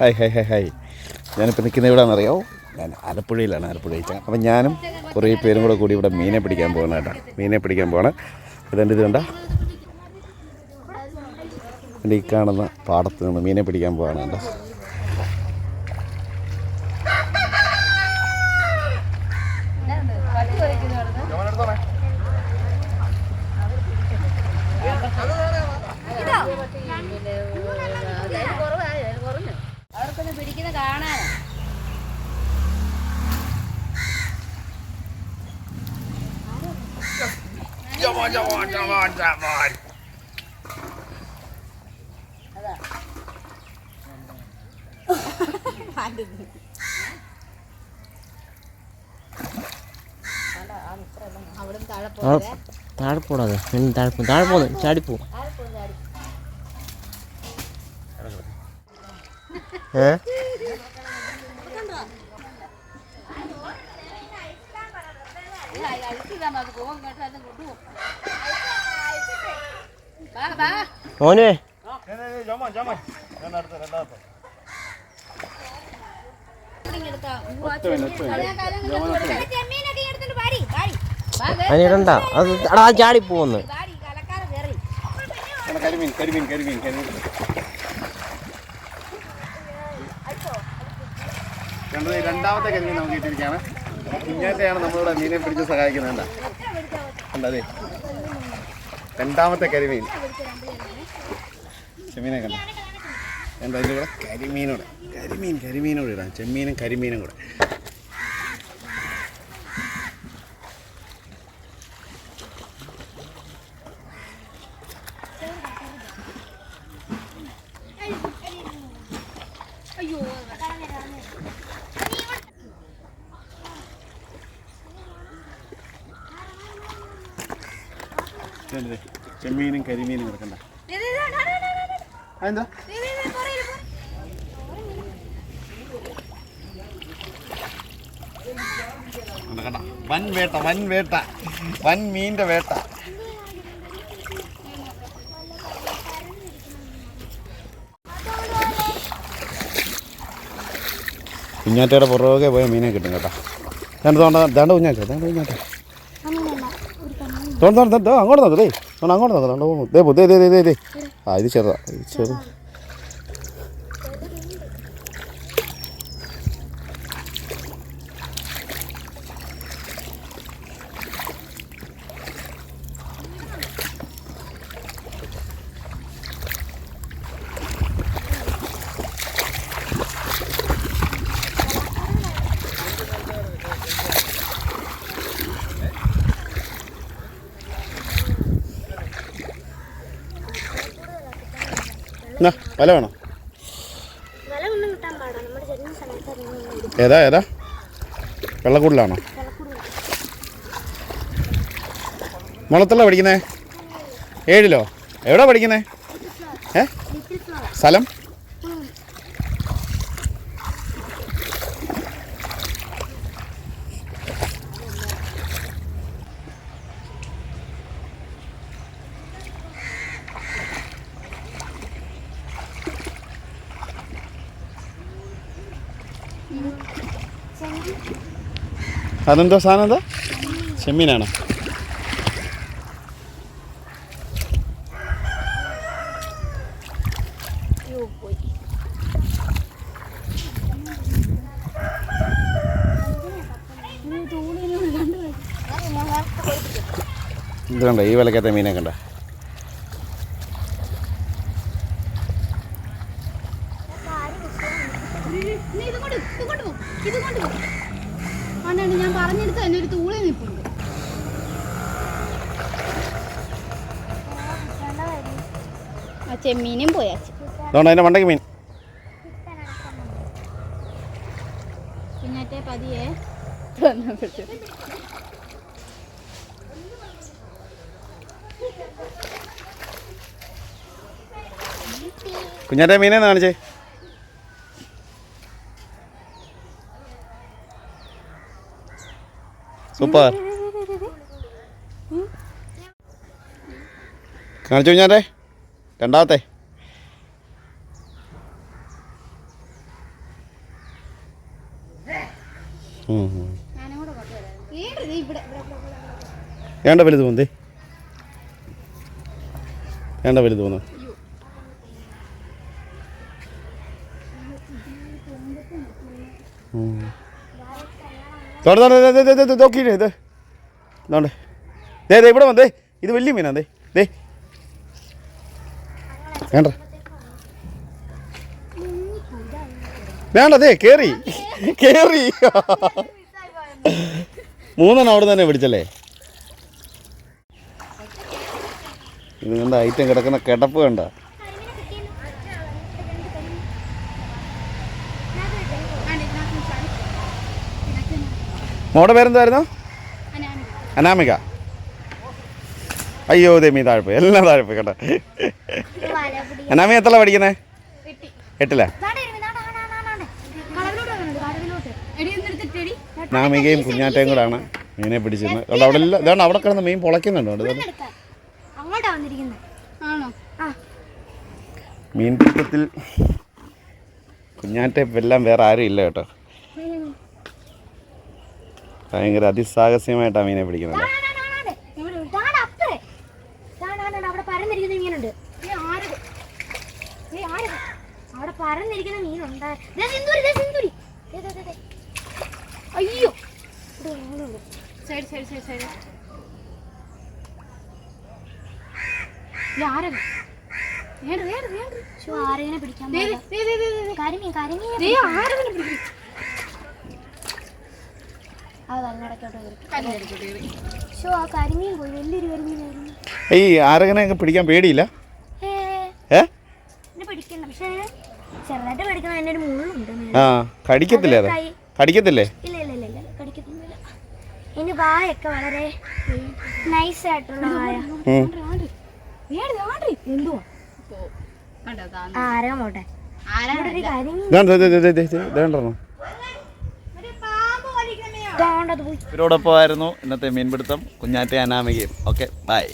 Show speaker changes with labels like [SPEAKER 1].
[SPEAKER 1] Hi hi hi hi. ഞാനിപ്പോൾ നിൽക്കുന്ന എവിടെയാണെന്നറിയോ ഞാൻ ആലപ്പുഴയിലാണ് ആലപ്പുഴയിൽ അപ്പം ഞാനും കുറേ പേരും കൂടെ കൂടി ഇവിടെ മീനെ പിടിക്കാൻ പോകണം കേട്ടോ. മീനെ പിടിക്കാൻ പോകണം ഇതെന്റെ ഇത് കണ്ട? എന്റെ ഈ കാണുന്ന പാടത്ത് നിന്ന് മീനെ പിടിക്കാൻ പോകണം കേട്ടോ.
[SPEAKER 2] താഴെ
[SPEAKER 3] പോടാതെ. താഴെ പോ താഴെ പോന്ന്. ചാടിപ്പോ ഏ? മോനെ. അതിനിടണ്ട അത്
[SPEAKER 2] അടാ കലക്കാതെ കയറി
[SPEAKER 1] കരിമീൻ കരിമീൻ കരിമീൻ കരിമീൻ രണ്ടാമത്തെ കരിമീൻ നമുക്ക് കിട്ടിയിരിക്കുകയാണ് കുഞ്ഞാറ്റയാണ് നമ്മളിവിടെ മീനെ പിടിച്ച് സഹായിക്കുന്നത് എന്താ രണ്ടാമത്തെ കരിമീൻ. ചെമ്മീനെ കണ്ട? എന്താ ഇതിന്റെ കൂടെ കരിമീനോടെ. കരിമീൻ കരിമീനോട് ഇടാം. ചെമ്മീനും കരിമീനും കൂടെ. ചെമ്മീനും കരിമീനും കിടക്കണ്ട. അതെന്താ? കണ്ട. വൻ വേട്ട വൻ വേട്ട വൻ മീന്റെ വേട്ട. കുഞ്ഞാറ്റയുടെ പുറകെ പോയ മീനെ കിട്ടും കേട്ടോ. രണ്ട് തോണ്ട ദാണ്ട കുഞ്ഞാറ്റ ദാണ്ട് കുഞ്ഞാറ്റ. തോണ്ട തോണ്ട ദോ അങ്ങോട്ട് നോക്ക് ദേ തോണ്ട അങ്ങോട്ട് നോക്ക് തോണ്ട പോകുന്നു ദേ പോ, ദേ ദേ ദേ ദേ എന്നാ വല വേണോ? ഏതാ ഏതാ? വെള്ളക്കൂടിലാണോ? മുളത്തല്ല പഠിക്കുന്നേ? ഏഴിലോ? എവിടെ പഠിക്കുന്നേ? ഏ? സ്ഥലം? അതെന്തോ സാധനം എന്താ ചെമ്മീനാണോ? ഇത് കണ്ട ഈ വിലക്കത്തെ മീനെ കണ്ട?
[SPEAKER 2] നീ ഇത് കൊണ്ട് ഇത് കൊണ്ട് കൊണ്ട് ഞാൻ പറഞ്ഞെടുത്ത് തന്നെ ഒരു തൂളി നിൽപ്പുണ്ട് ആ ചെമ്മീനും
[SPEAKER 1] അതുകൊണ്ട് അതിന്റെ മണ്ടയ്ക്ക് മീൻ?
[SPEAKER 2] പിന്നത്തെ പതിയെ.
[SPEAKER 1] കുഞ്ഞാറ്റ മീനെ കാണിച്ചേ? സൂപ്പർ കാണിച്ചു ഞാൻ രണ്ടാമത്തെ. വേണ്ട വലുത് പോന്തേ വേണ്ട വലുത് പോന്നു. Mm. നോക്കിയില്ലേ ഇത് ഇതാണ്ട് ദേ ഇവിടെ വന്നേ. ഇത് വലിയ മീനാ ദേ ദേ. വേണ്ട. വേണ്ട ദേ കേറി. കേറി. മൂന്നെണ്ണം അവിടെ തന്നെ പിടിച്ചല്ലേ? ഇത് കണ്ട ഐറ്റം കിടക്കുന്ന കിടപ്പ് കണ്ട
[SPEAKER 2] ആണ്ട് ഇതിനകത്ത് ചാടി. ഇതിനകത്ത് ഞാൻ-
[SPEAKER 1] മോടെ പേരെന്തായിരുന്നു?
[SPEAKER 2] അനാമിക.
[SPEAKER 1] അനാമിക. അയ്യോ ദമി താഴ്പ്പ് എല്ലാം താഴ്പ്പ് കേട്ടോ അനാമിക എത്ര പഠിക്കുന്നേ. എട്ടില്ല. നാമികയും കുഞ്ഞാറ്റയും കൂടാണ്. മീനെ പിടിച്ചിരുന്നത് അതുകൊണ്ട് അവിടെ എല്ലാം ഇതാണ് അവിടെ കിടന്ന് മീൻ പൊളയ്ക്കുന്നുണ്ട് മീൻ പിടുത്തത്തിൽ കുഞ്ഞാറ്റ എല്ലാം വേറെ ആരും ഇല്ല കേട്ടോ. ഭയങ്കര അതിസാഹസ്യമായിട്ടാണ് മീനെ പിടിക്കുന്നത്.
[SPEAKER 4] അവിടെ പരന്നിരിക്കുന്ന.
[SPEAKER 2] അയ്യോ. സൈഡ് സൈഡ് സൈഡ്
[SPEAKER 4] പിടിക്കാൻ. കരിമീൻ കരിമീൻ
[SPEAKER 2] ദേ, ആരതിനെ പിടിക്കും?
[SPEAKER 4] അത് അങ്ങടക്കോട്ട് വരും ഷോ ആ കരിമീൻ പോയി വലിയൊരു കരിമീനായിരുന്നു
[SPEAKER 1] ഈ ആരകനെയൊക്കെ പിടിക്കാൻ പേടിയില്ല
[SPEAKER 4] ഏ പിടിക്കണ്ട പക്ഷേ ചെറുതായിട്ട് പിടിക്കണം എന്റെ ഒരു മുള്ളുണ്ട് മേലെ.
[SPEAKER 1] ആ കടിക്കത്തില്ലേ അത് കടിക്കത്തില്ലേ
[SPEAKER 4] ഇല്ല ഇല്ല ഇല്ല ഇല്ല കടിക്കത്തൊന്നുമില്ല ഇനി വായൊക്കെ വളരെ നൈസ് ആയിട്ടുള്ള വായ.
[SPEAKER 2] എന്തുവാ?
[SPEAKER 4] ആരകം പോട്ടെ കരിമീൻ
[SPEAKER 1] ഇതാണ്ട് ദേ, ദേ, ദേ, ദേ, ദേ, ഇതാണ്ടെണ്ണോ
[SPEAKER 4] ഇതാണ്ടത് പോയി
[SPEAKER 1] ഇവരോടൊപ്പമായിരുന്നു ഇന്നത്തെ മീൻപിടുത്തം. കുഞ്ഞാറ്റ അനാമികയും. Okay bye.